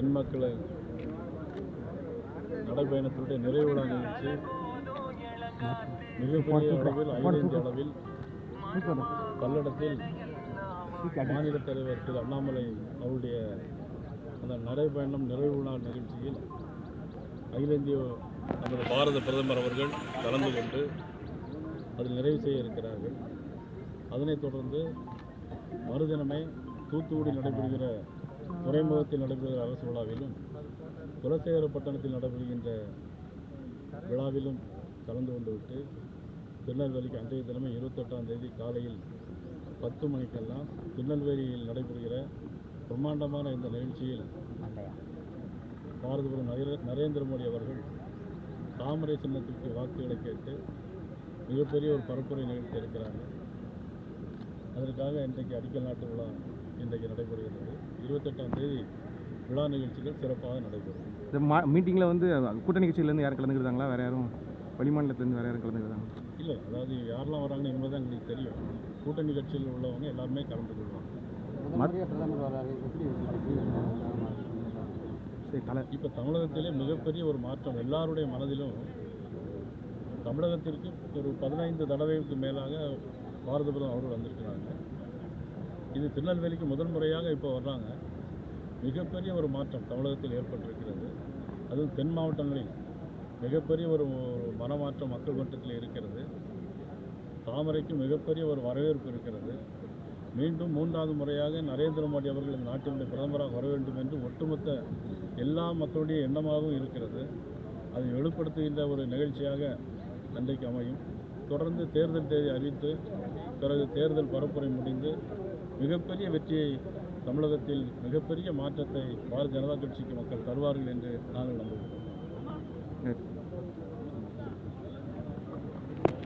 பெண் மக்களை நடைபயணத்தினுடைய நிறைவு விழா நிகழ்ச்சி மிகப்பெரிய அளவில் அகில இந்திய அளவில் பல்லடத்தில் மாநில தலைவர் திரு அண்ணாமலை அவருடைய அந்த நடைபயணம் நிறைவு விழா நிகழ்ச்சியில் அகில இந்திய நமது பாரத பிரதமர் அவர்கள் கலந்து கொண்டு அதில் நிறைவு செய்ய இருக்கிறார்கள். அதனைத் தொடர்ந்து மறுதினமே தூத்துக்குடி நடைபெறுகிற துறைமுகத்தில் நடைபெறுகிற அரசு விழாவிலும் குலசேகரப்பட்டணத்தில் நடைபெறுகின்ற விழாவிலும் கலந்து கொண்டுவிட்டு திருநெல்வேலிக்கு அன்றைய தினமே இருபத்தெட்டாம் தேதி காலையில் பத்து மணிக்கெல்லாம் திருநெல்வேலியில் நடைபெறுகிற பிரம்மாண்டமான இந்த நிகழ்ச்சியில் பாரதபுரம் நரே- நரேந்திர மோடி அவர்கள் தாமரை சின்னத்திற்கு வாக்குகளை கேட்டு மிகப்பெரிய ஒரு பரப்புரை நிகழ்த்தி இருக்கிறாங்க அதற்காக இன்றைக்கு அடிக்கல் நாட்டு விழா இன்றைக்கு நடைபெறுகிறது. இருபத்தெட்டாம் தேதி விழா நிகழ்ச்சிகள் சிறப்பாக நடைபெறும். இந்த மா மீட்டிங்கில் வந்து கூட்டணி கட்சியிலேருந்து யாரும் கலந்துக்கிட்டாங்களா வேறு யாரும்? வெளிமாநிலத்துலேருந்து வேறு யாரும் கலந்துக்கிறாங்க இல்லை அதாவது யாரெல்லாம் வராங்கன்னு இனிமேல் தான் எங்களுக்கு தெரியும். கூட்டணி கட்சியில் உள்ளவங்க எல்லாருமே கலந்து கொள்வாங்க. சரி தலை இப்போ தமிழகத்திலே மிகப்பெரிய ஒரு மாற்றம் எல்லாருடைய மனதிலும் தமிழகத்திற்கு ஒரு பதினைந்து தடவைக்கு மேலாக பாரத பிரதமர் அவர்கள் வந்திருக்கிறாங்க. இது திருநெல்வேலிக்கு முதல் முறையாக இப்போ வர்றாங்க. மிகப்பெரிய ஒரு மாற்றம் தமிழகத்தில் ஏற்பட்டிருக்கிறது. அதுவும் தென் மாவட்டங்களில் மிகப்பெரிய ஒரு மனமாற்றம் மக்கள் மட்டத்தில் இருக்கிறது. தாமரைக்கு மிகப்பெரிய ஒரு வரவேற்பு இருக்கிறது. மீண்டும் மூன்றாவது முறையாக நரேந்திர மோடி அவர்கள் இந்த நாட்டினுடைய பிரதமராக வர வேண்டும் என்று ஒட்டுமொத்த எல்லா மக்களுடைய எண்ணமாகவும் இருக்கிறது. அதை வெளிப்படுத்துகின்ற ஒரு நிகழ்ச்சியாக அன்றைக்கு அமையும். தொடர்ந்து தேர்தல் தேதி அறிவித்து பிறகு தேர்தல் பரப்புரை முடிந்து மிகப்பெரிய வெற்றியை தமிழகத்தில் மிகப்பெரிய மாற்றத்தை பாரதிய ஜனதா கட்சிக்கு மக்கள் தருவார்கள் என்று நாங்கள் நம்புகிறோம்.